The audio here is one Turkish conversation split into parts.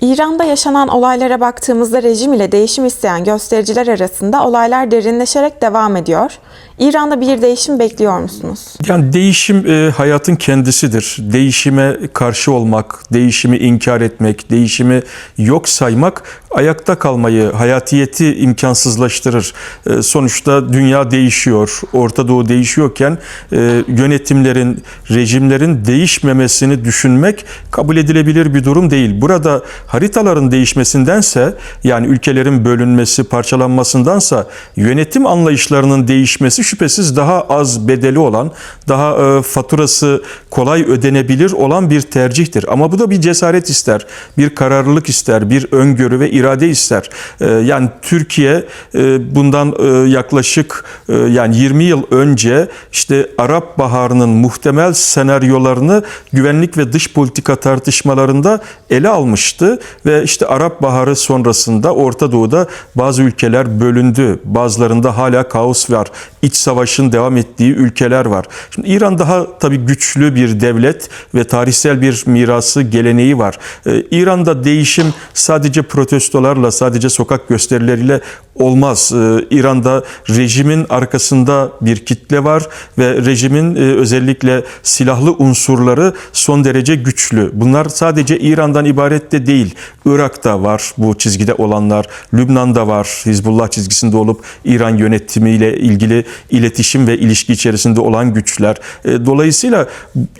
İran'da yaşanan olaylara baktığımızda rejim ile değişim isteyen göstericiler arasında olaylar derinleşerek devam ediyor. İran'da bir değişim bekliyor musunuz? Yani değişim e, hayatın kendisidir. Değişime karşı olmak, değişimi inkar etmek, değişimi yok saymak ayakta kalmayı, hayatiyeti imkansızlaştırır. E, sonuçta dünya değişiyor, Orta Doğu değişiyorken e, yönetimlerin, rejimlerin değişmemesini düşünmek kabul edilebilir bir durum değil. Burada haritaların değişmesindense yani ülkelerin bölünmesi, parçalanmasındansa yönetim anlayışlarının değişmesi şüphesiz daha az bedeli olan, daha e, faturası kolay ödenebilir olan bir tercihtir. Ama bu da bir cesaret ister, bir kararlılık ister, bir öngörü ve irade ister. E, yani Türkiye e, bundan e, yaklaşık e, yani 20 yıl önce işte Arap Baharı'nın muhtemel senaryolarını güvenlik ve dış politika tartışmalarında ele almıştı ve işte Arap Baharı sonrasında Orta Doğu'da bazı ülkeler bölündü. Bazılarında hala kaos var. İç savaşın devam ettiği ülkeler var. Şimdi İran daha tabii güçlü bir devlet ve tarihsel bir mirası, geleneği var. Ee, İran'da değişim sadece protestolarla, sadece sokak gösterileriyle olmaz. Ee, İran'da rejimin arkasında bir kitle var ve rejimin e, özellikle silahlı unsurları son derece güçlü. Bunlar sadece İran'dan ibaret de değil. Irak'ta var bu çizgide olanlar, Lübnan'da var Hizbullah çizgisinde olup İran yönetimiyle ilgili iletişim ve ilişki içerisinde olan güçler. E, Dolayısıyla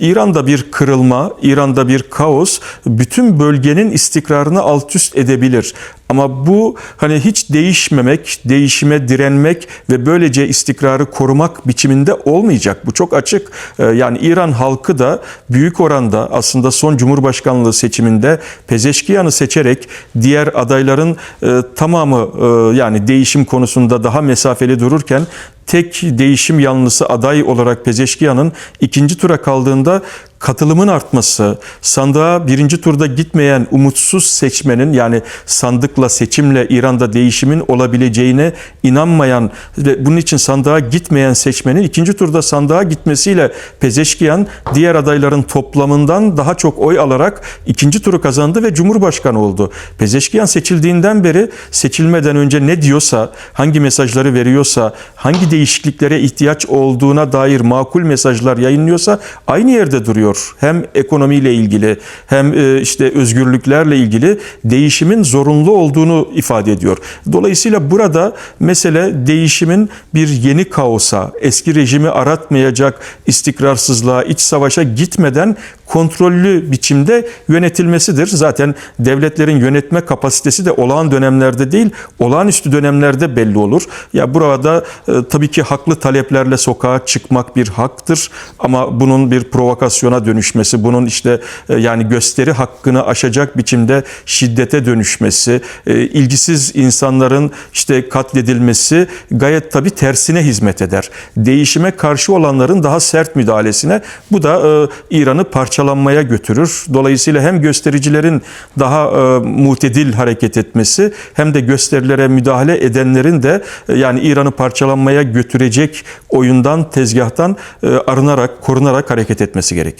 İran'da bir kırılma, İran'da bir kaos bütün bölgenin istikrarını alt üst edebilir. Ama bu hani hiç değişmemek, değişime direnmek ve böylece istikrarı korumak biçiminde olmayacak. Bu çok açık. Ee, Yani İran halkı da büyük oranda aslında son Cumhurbaşkanlığı seçiminde Pezeşkiyan'ı seçerek diğer adayların e, tamamı e, yani değişim konusunda daha mesafeli dururken tek değişim yanlısı aday olarak Pezeşkiyan'ın ikinci tura kaldığında katılımın artması, sandığa birinci turda gitmeyen umutsuz seçmenin yani sandıkla seçimle İran'da değişimin olabileceğine inanmayan ve bunun için sandığa gitmeyen seçmenin ikinci turda sandığa gitmesiyle Pezeşkiyan diğer adayların toplamından daha çok oy alarak ikinci turu kazandı ve Cumhurbaşkanı oldu. Pezeşkiyan seçildiğinden beri seçilmeden önce ne diyorsa, hangi mesajları veriyorsa, hangi değişikliklere ihtiyaç olduğuna dair makul mesajlar yayınlıyorsa aynı yerde duruyor. Hem ekonomiyle ilgili hem e, işte özgürlüklerle ilgili değişimin zorunlu olduğunu ifade ediyor. Dolayısıyla burada mesele değişimin bir yeni kaosa, eski rejimi aratmayacak istikrarsızlığa, iç savaşa gitmeden kontrollü biçimde yönetilmesidir. Zaten devletlerin yönetme kapasitesi de olağan dönemlerde değil, olağanüstü dönemlerde belli olur. Ya burada e, tabii ki haklı taleplerle sokağa çıkmak bir haktır ama bunun bir provokasyona dönüşmesi, bunun işte e, yani gösteri hakkını aşacak biçimde şiddete dönüşmesi, e, ilgisiz insanların işte katledilmesi gayet tabii tersine hizmet eder. Değişime karşı olanların daha sert müdahalesine bu da e, İran'ı parçalanmaya götürür. Dolayısıyla hem göstericilerin daha mutedil hareket etmesi hem de gösterilere müdahale edenlerin de yani İran'ı parçalanmaya götürecek oyundan, tezgahtan e, arınarak, korunarak hareket etmesi gerekir.